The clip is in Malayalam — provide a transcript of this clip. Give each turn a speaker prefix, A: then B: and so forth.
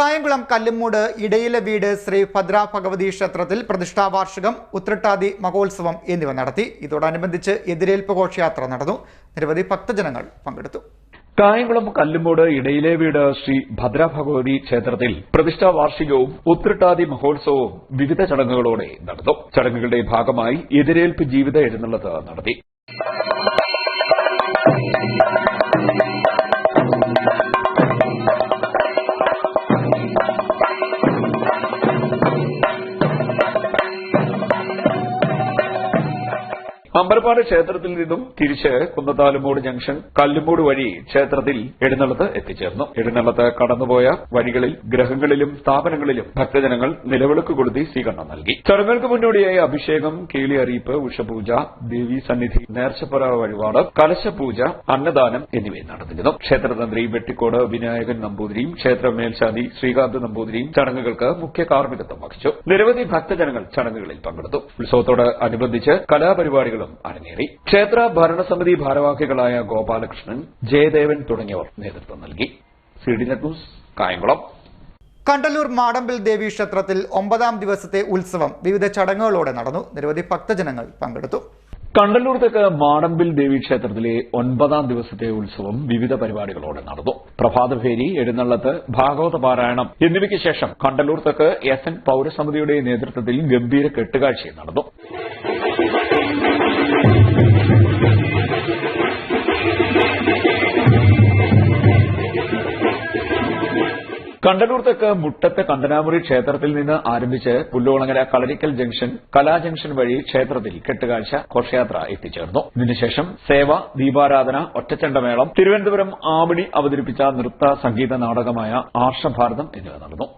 A: കായംകുളം കല്ലുമൂട് ഇടയിലെ വീട് ശ്രീ ഭദ്ര ഭഗവതി ക്ഷേത്രത്തിൽ പ്രതിഷ്ഠാ വാർഷികം ഉത്രട്ടാതി മഹോത്സവം എന്നിവ നടത്തി. ഇതോടനുബന്ധിച്ച് എതിരേൽപ്പ് ഘോഷയാത്ര നടന്നു. നിരവധി ഭക്തജനങ്ങൾ പങ്കെടുത്തു.
B: കായംകുളം കല്ലുമൂട് ഇടയിലെ വീട് ശ്രീ ഭദ്ര ഭഗവതി ക്ഷേത്രത്തിൽ പ്രതിഷ്ഠാ വാർഷികവും ഉത്രട്ടാതി മഹോത്സവവും വിവിധ ചടങ്ങുകളോടെ നടന്നു. ചടങ്ങുകളുടെ ഭാഗമായി എതിരേൽപ്പ് ജീവിത എഴുന്നള്ളത്ത് നടത്തി. അമ്പലപ്പാട് ക്ഷേത്രത്തിൽ നിന്നും തിരിച്ച് കുന്നത്താലുമൂട് ജംഗ്ഷൻ കല്ലുമൂട് വഴി ക്ഷേത്രത്തിൽ എഴുന്നള്ളത്ത് എത്തിച്ചേർന്നു. എഴുന്നള്ളത്ത് കടന്നുപോയ വഴികളിൽ ഗ്രഹങ്ങളിലും സ്ഥാപനങ്ങളിലും ഭക്തജനങ്ങൾ നിലവിളക്ക് കൊളുത്തി സ്വീകരണം നൽകി. ചടങ്ങുകൾക്ക് മുന്നോടിയായി അഭിഷേകം കേളി അറിയിപ്പ് ഉഷപൂജ ദേവി സന്നിധി നേർച്ചപ്പുറ വഴിപാട് കലശപൂജ അന്നദാനം എന്നിവയും നടന്നിരുന്നു. ക്ഷേത്രതന്ത്രി വെട്ടിക്കോട് വിനായകൻ നമ്പൂതിരിയും ക്ഷേത്ര മേൽശാന്തി ശ്രീകാന്ത് നമ്പൂതിരിയും ചടങ്ങുകൾക്ക് മുഖ്യ കാർമ്മികത്വം വഹിച്ചു. നിരവധി ഭക്തജനങ്ങൾ ചടങ്ങുകളിൽ പങ്കെടുത്തു. ഉത്സവത്തോട് അനുബന്ധിച്ച് കലാപരിപാടികളും അരങ്ങേറി. ക്ഷേത്ര ഭരണസമിതി ഭാരവാഹികളായ ഗോപാലകൃഷ്ണൻ ജയദേവൻ തുടങ്ങിയവർ നേതൃത്വം നൽകി. C D net news Kayamkulam.
A: Kandalloor Madampil Devi ക്ഷേത്രത്തിൽ ഒമ്പതാം ദിവസത്തെ ഉത്സവം വിവിധ ചടങ്ങുകളോടെ നടന്നു. നിരവധി ഭക്തജനങ്ങൾ പങ്കെടുത്തു.
B: കണ്ടല്ലൂർ തെക്ക് മാടമ്പിൽ ദേവി ക്ഷേത്രത്തിലെ ഒൻപതാം ദിവസത്തെ ഉത്സവം വിവിധ പരിപാടികളോടെ നടന്നു. പ്രഭാതഭേരി എഴുന്നള്ളത്ത് ഭാഗവത പാരായണം എന്നിവയ്ക്ക് ശേഷം കണ്ടല്ലൂർ തെക്ക് എസ് എൻ പൌരസമിതിയുടെ നേതൃത്വത്തിൽ ഗംഭീര കെട്ടുകാഴ്ചയും നടന്നു. കണ്ടലൂർ മുട്ടത്തെ കണ്ടനാമുറി ക്ഷേത്രത്തിൽ നിന്ന് ആരംഭിച്ച് പുല്ലോളങ്ങര കളരിക്കൽ ജംഗ്ഷൻ കലാ ജംഗ്ഷൻ വഴി ക്ഷേത്രത്തിൽ കെട്ടുകാഴ്ച ഘോഷയാത്ര എത്തിച്ചേർന്നു. ഇതിനുശേഷം സേവ ദീപാരാധന ഒറ്റച്ചണ്ടമേളം തിരുവനന്തപുരം ആവണി അവതരിപ്പിച്ച നൃത്ത സംഗീത നാടകമായ ആർഷഭാരതം എന്നിവ നടന്നു.